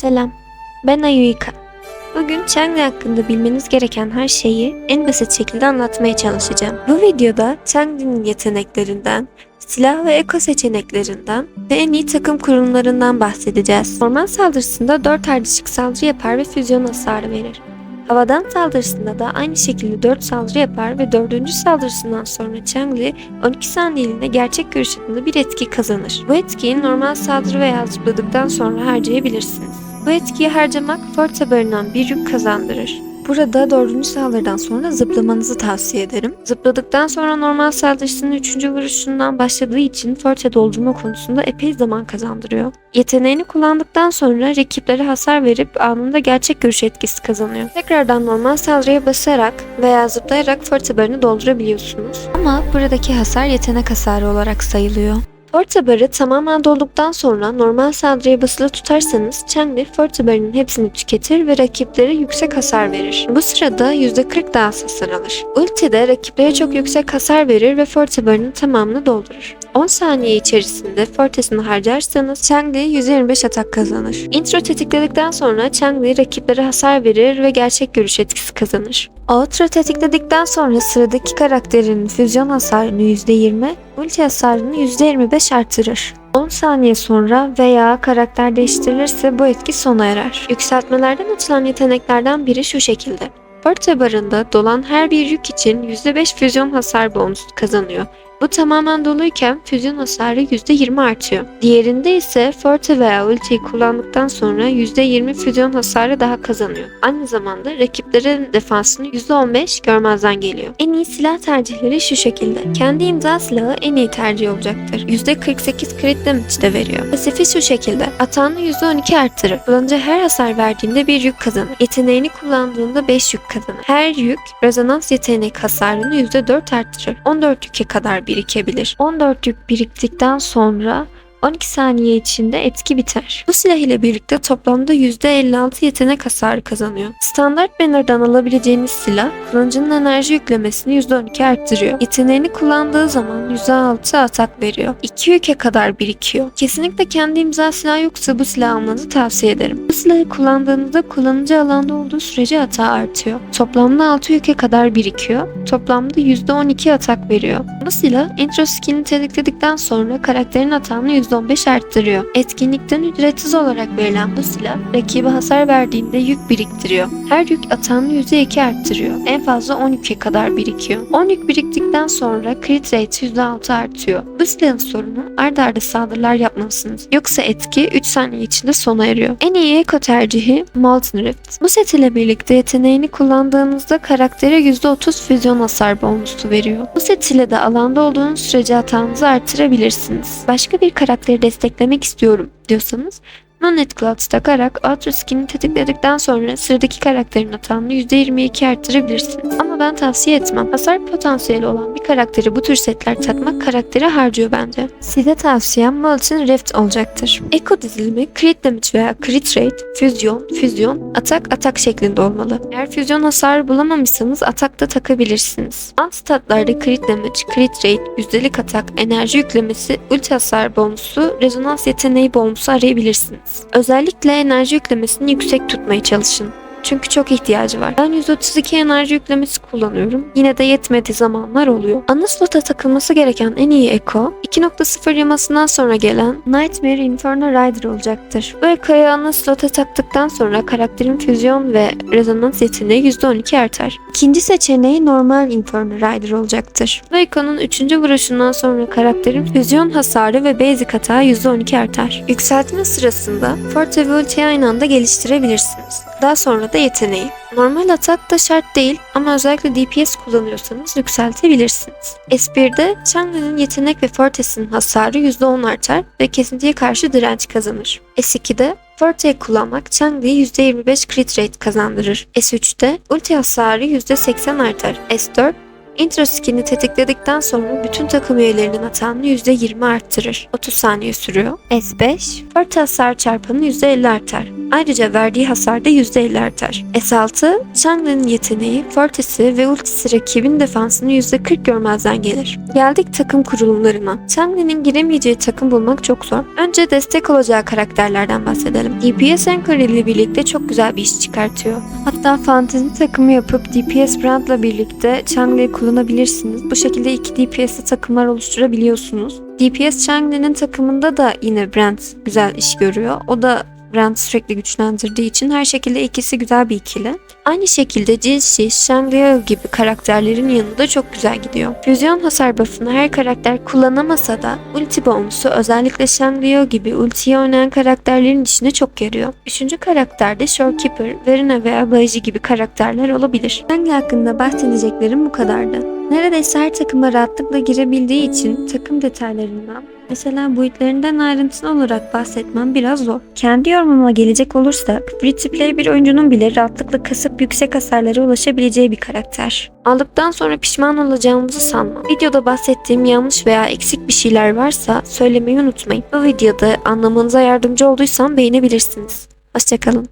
Selam, ben Ayuika. Bugün Changli hakkında bilmeniz gereken her şeyi en basit şekilde anlatmaya çalışacağım. Bu videoda Changli'nin yeteneklerinden, silah ve eko seçeneklerinden ve en iyi takım kurumlarından bahsedeceğiz. Orman saldırısında 4 ardışık saldırı yapar ve füzyon hasarı verir. Havadan saldırısında da aynı şekilde 4 saldırı yapar ve 4. saldırısından sonra Changli 12 saniyeliğine gerçek görüş bir etki kazanır. Bu etkiyi normal saldırı veya zıpladıktan sonra harcayabilirsiniz. Bu etkiyi harcamak Forte barınan bir yük kazandırır. Burada dördüncü saldırıdan sonra zıplamanızı tavsiye ederim. Zıpladıktan sonra normal saldırısının üçüncü vuruşundan başladığı için forte doldurma konusunda epey zaman kazandırıyor. Yeteneğini kullandıktan sonra rakiplere hasar verip anında gerçek görüş etkisi kazanıyor. Tekrardan normal saldırıya basarak veya zıplayarak forte barını doldurabiliyorsunuz. Ama buradaki hasar yetenek hasarı olarak sayılıyor. Forte barı tamamen dolduktan sonra normal saldırıya basılı tutarsanız Changli Forte barının hepsini tüketir ve rakiplere yüksek hasar verir. Bu sırada %40 daha hasar alır. Ulti de rakiplere çok yüksek hasar verir ve Forte barının tamamını doldurur. 10 saniye içerisinde Fortes'ini harcarsanız Changli 125 atak kazanır. Intro tetikledikten sonra Changli rakiplere hasar verir ve gerçek görüş etkisi kazanır. Outro tetikledikten sonra sıradaki karakterin füzyon hasarını %20, ulti hasarını %25 artırır. 10 saniye sonra veya karakter değiştirilirse bu etki sona erer. Yükseltmelerden açılan yeteneklerden biri şu şekilde. Forte barında dolan her bir yük için %5 füzyon hasar bonusu kazanıyor. Bu tamamen doluyken füzyon hasarı %20 artıyor. Diğerinde ise Forte veya ultiyi kullandıktan sonra %20 füzyon hasarı daha kazanıyor. Aynı zamanda rakiplerin defansını %15 görmezden geliyor. En iyi silah tercihleri şu şekilde. Kendi imza silahı en iyi tercih olacaktır. %48 crit damage de veriyor. Pasifi şu şekilde. Atağını %12 arttırır. Kullanıcı her hasar verdiğinde bir yük kazanır. Yeteneğini kullandığında 5 yük kazanır. Her yük rezonans yetenek hasarını %4 arttırır. 14 yüke kadar birikebilir. 14 yük biriktikten sonra 12 saniye içinde etki biter. Bu silah ile birlikte toplamda %56 yetenek hasarı kazanıyor. Standart banner'dan alabileceğiniz silah kullanıcının enerji yüklemesini %12 arttırıyor. Yeteneğini kullandığı zaman %6 atak veriyor. 2 yüke kadar birikiyor. Kesinlikle kendi imza silah yoksa bu silahı almanızı tavsiye ederim. Bu silahı kullandığınızda kullanıcı alanda olduğu sürece atağı artıyor. Toplamda 6 yüke kadar birikiyor. Toplamda %12 atak veriyor. Bu silah intro skillini tetikledikten sonra karakterin atağını %15 arttırıyor. Etkinlikten ücretsiz olarak verilen bu silah rakibe hasar verdiğinde yük biriktiriyor. Her yük atağını %2 arttırıyor. En fazla 10 yüke kadar birikiyor. 10 yük biriktikten sonra crit rate %6 artıyor. Bu silahın sorunu arda arda saldırılar yapmalısınız. Yoksa etki 3 saniye içinde sona eriyor. En iyi eko tercihi Molten Rift. Bu set ile birlikte yeteneğini kullandığınızda karaktere %30 füzyon hasar bonusu veriyor. Bu set ile de alanda olduğunuz sürece hatanızı artırabilirsiniz. Başka bir karakteri desteklemek istiyorum diyorsanız Monet Clouds takarak Ultra Skin'i tetikledikten sonra sıradaki karakterin hatanını %22 arttırabilirsiniz. Ama ben tavsiye etmem. Hasar potansiyeli olan bir karakteri bu tür setler takmak karakteri harcıyor bence. Size tavsiyem Molten Rift olacaktır. Eko dizilimi crit damage veya crit rate, füzyon, füzyon, atak, atak şeklinde olmalı. Eğer füzyon hasarı bulamamışsanız atak da takabilirsiniz. Alt statlarda crit damage, crit rate, yüzdelik atak, enerji yüklemesi, ulti hasar bonusu, rezonans yeteneği bonusu arayabilirsiniz. Özellikle enerji yüklemesini yüksek tutmaya çalışın. Çünkü çok ihtiyacı var. Ben 132 enerji yüklemesi kullanıyorum. Yine de yetmediği zamanlar oluyor. Ana slota takılması gereken en iyi eko 2.0 yamasından sonra gelen Nightmare Inferno Rider olacaktır. Bu ekoyu ana slota taktıktan sonra karakterin füzyon ve rezonans yeteneği %12 artar. İkinci seçeneği normal Inferno Rider olacaktır. Bu ekonun 3. vuruşundan sonra karakterin füzyon hasarı ve basic hata %12 artar. Yükseltme sırasında Forte ve Ulti'yi aynı anda geliştirebilirsiniz. Daha sonra da yeteneği. Normal atak da şart değil ama özellikle DPS kullanıyorsanız yükseltebilirsiniz. S1'de Changli'nin yetenek ve Fortes'in hasarı %10 artar ve kesintiye karşı direnç kazanır. S2'de Forte'yi kullanmak Changli'ye %25 crit rate kazandırır. S3'te ulti hasarı %80 artar. S4 Intro skin'i tetikledikten sonra bütün takım üyelerinin hatanını %20 arttırır. 30 saniye sürüyor. S5, Forte hasar çarpanı %50 artar. Ayrıca verdiği hasar da %50 artar. S6, Chang'ın yeteneği, fortesi ve ultisi rakibin defansını %40 görmezden gelir. Geldik takım kurulumlarına. Chang'ın giremeyeceği takım bulmak çok zor. Önce destek olacağı karakterlerden bahsedelim. DPS Anchor ile birlikte çok güzel bir iş çıkartıyor. Hatta fantezi takımı yapıp DPS Brand'la birlikte Chang'li'yi kullanabilirsiniz. Bu şekilde iki DPS'li takımlar oluşturabiliyorsunuz. DPS Chang'li'nin takımında da yine Brand güzel iş görüyor. O da Brand sürekli güçlendirdiği için her şekilde ikisi güzel bir ikili. Aynı şekilde Jinxi, Shangri gibi karakterlerin yanında çok güzel gidiyor. Füzyon hasar buff'ını her karakter kullanamasa da ulti bonusu özellikle Shangri gibi ultiyi oynayan karakterlerin içine çok yarıyor. Üçüncü karakter de Shorekeeper, Verina veya Baiji gibi karakterler olabilir. Shangri hakkında bahsedeceklerim bu kadardı. Neredeyse her takıma rahatlıkla girebildiği için takım detaylarından Mesela boyutlarından ayrıntılı olarak bahsetmem biraz zor. Kendi yorumuma gelecek olursak, free to play bir oyuncunun bile rahatlıkla kasıp yüksek hasarlara ulaşabileceği bir karakter. Aldıktan sonra pişman olacağımızı sanmam. Videoda bahsettiğim yanlış veya eksik bir şeyler varsa söylemeyi unutmayın. Bu videoda anlamanıza yardımcı olduysam beğenebilirsiniz. Hoşçakalın.